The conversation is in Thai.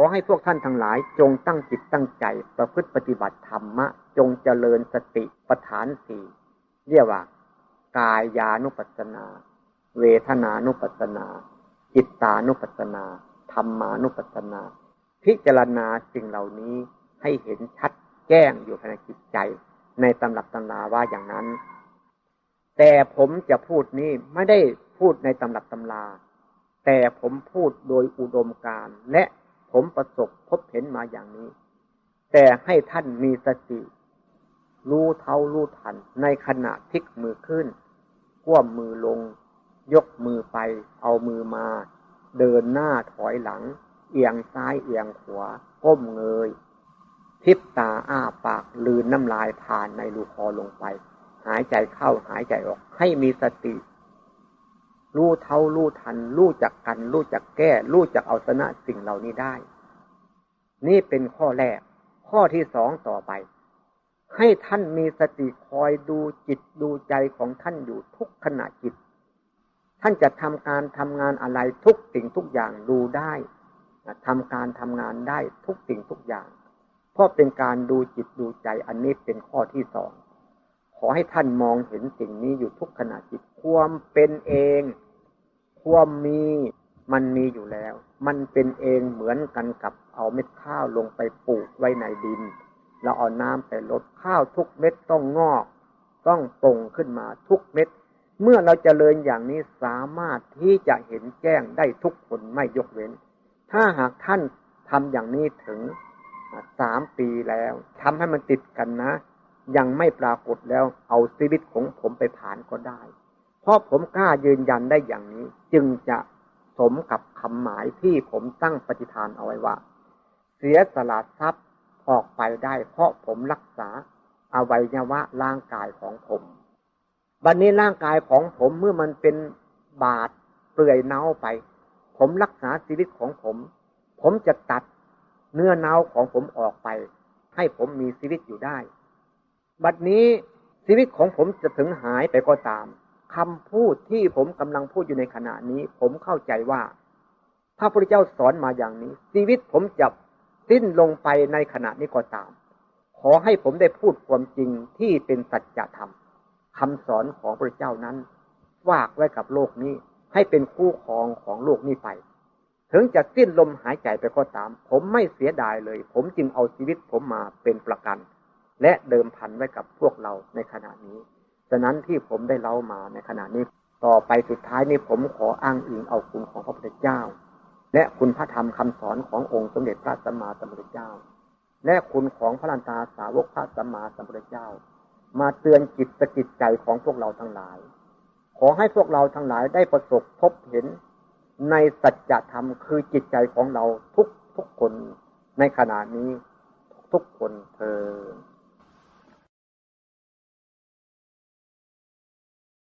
อให้พวกท่านทั้งหลาย จงตั้งจิตตั้งใจ ประพฤติปฏิบัติธรรมะ จงเจริญสติปัฏฐานสี่เรียกว่า กายานุปัสสนา เวทนานุปัสสนา จิตตานุปัสสนาธรรมานุปัสสนา พิจารณาสิ่งเหล่านี้ให้เห็นชัดแจ้งอยู่ภายในจิตใจ ในตำรับตำราว่าอย่างนั้น แต่ผมจะพูดนี้ไม่ได้พูดในตำรับตำรา แต่ผมพูดโดยอุดมการณ์และ ผมประสบพบเห็นมาอย่างนี้ แต่ให้ท่านมีสติ รู้เท่ารู้ทัน ในขณะพลิกมือขึ้นก้วมมือลง ยกมือไป เอามือมา เดินหน้าถอยหลัง เอียงซ้ายเอียงขวาก้มเงยทิบตาอ้าปากลืนน้ำลายผ่านในรูคอลงไป หายใจเข้าหายใจออก ให้มีสติ รู้เท่ารู้ทัน รู้จักกัน รู้จักแก้ รู้จักเอาชนะสิ่งเหล่านี้ได้ นี่เป็นข้อแรก ข้อที่สองต่อไป ให้ท่านมีสติคอยดูจิตดูใจของท่านอยู่ทุกขณะจิต ท่านจะทำการทำงานอะไรทุกสิ่งทุกอย่างดูได้ทำการทำงานได้ทุกสิ่งทุกอย่าง เพราะเป็นการดูจิตดูใจอันนี้เป็นข้อที่สอง ขอให้ท่านมองเห็นสิ่งนี้อยู่ทุกขณะจิตความเป็นเอง ความมีมันมีอยู่แล้ว มันเป็นเองเหมือนกันกับเอาเม็ดข้าวลงไปปลูกไว้ในดินเราเอาน้ำไปลดข้าวทุกเม็ดต้องงอก ต้องปร่งขึ้นมาทุกเม็ด เมื่อเราจเจริญอย่างนี้สามารถที่จะเห็นแจ้งได้ทุกคนไม่ยกเว้น ถ้าหากท่านทำอย่างนี้ถึงสามปีแล้วทำให้มันติดกันนะ ยังไม่ปรากฏแล้วเอาชีวิตของผมไปผ่านก็ได้ เพราะผมกล้ายืนยันได้อย่างนี้ จึงจะสมกับคำหมายที่ผมตั้งปฏิฐานเอาไว้ว่า เสียสละทรัพย์ออกไปได้ เพราะผมรักษาอวัยวะร่างกายของผมบัดนนี้ร่างกายของผมเมื่อมันเป็นบาดเปลื่อยเน่าไป ผมรักษาชีวิตของผม ผมจะตัดเนื้อเน่าของผมออกไป ให้ผมมีชีวิตอยู่ได้ บัดนี้ชีวิตของผมจะถึงหายไปก็ตามคำพูดที่ผมกำลังพูดอยู่ในขณะนี้ ผมเข้าใจว่าพระพุทธเจ้าสอนมาอย่างนี้ ชีวิตผมจะสิ้นลงไปในขณะนี้ก็ตาม ขอให้ผมได้พูดความจริงที่เป็นสัจธรรมคำสอนของพระเจ้านั้นฝากไว้กับโลกนี้ ให้เป็นคู่ครองของโลกนี้ไป ถึงจะสิ้นลมหายใจไปก็ตาม ผมไม่เสียดายเลย ผมจึงเอาชีวิตผมมาเป็นประกัน และเดิมพันไว้กับพวกเราในขณะนี้ ฉะนั้นที่ผมได้เล่ามาในขณะนี้ ต่อไปสุดท้ายนี้ผมขออ้างอิงเอาคุณของพระพุทธเจ้า และคุณพระธรรมคำสอนขององค์สมเด็จพระสัมมาสัมพุทธเจ้า และคุณของพระลันตาสาวกพระสัมมาสัมพุทธเจ้า มาเตือนจิตสกิจใจของพวกเราทั้งหลาย ขอให้พวกเราทั้งหลายได้ประสบพบเห็น ในสัจธรรมคือจิตใจของเราทุกทุกคนในขณะนี้ทุกคนเธอ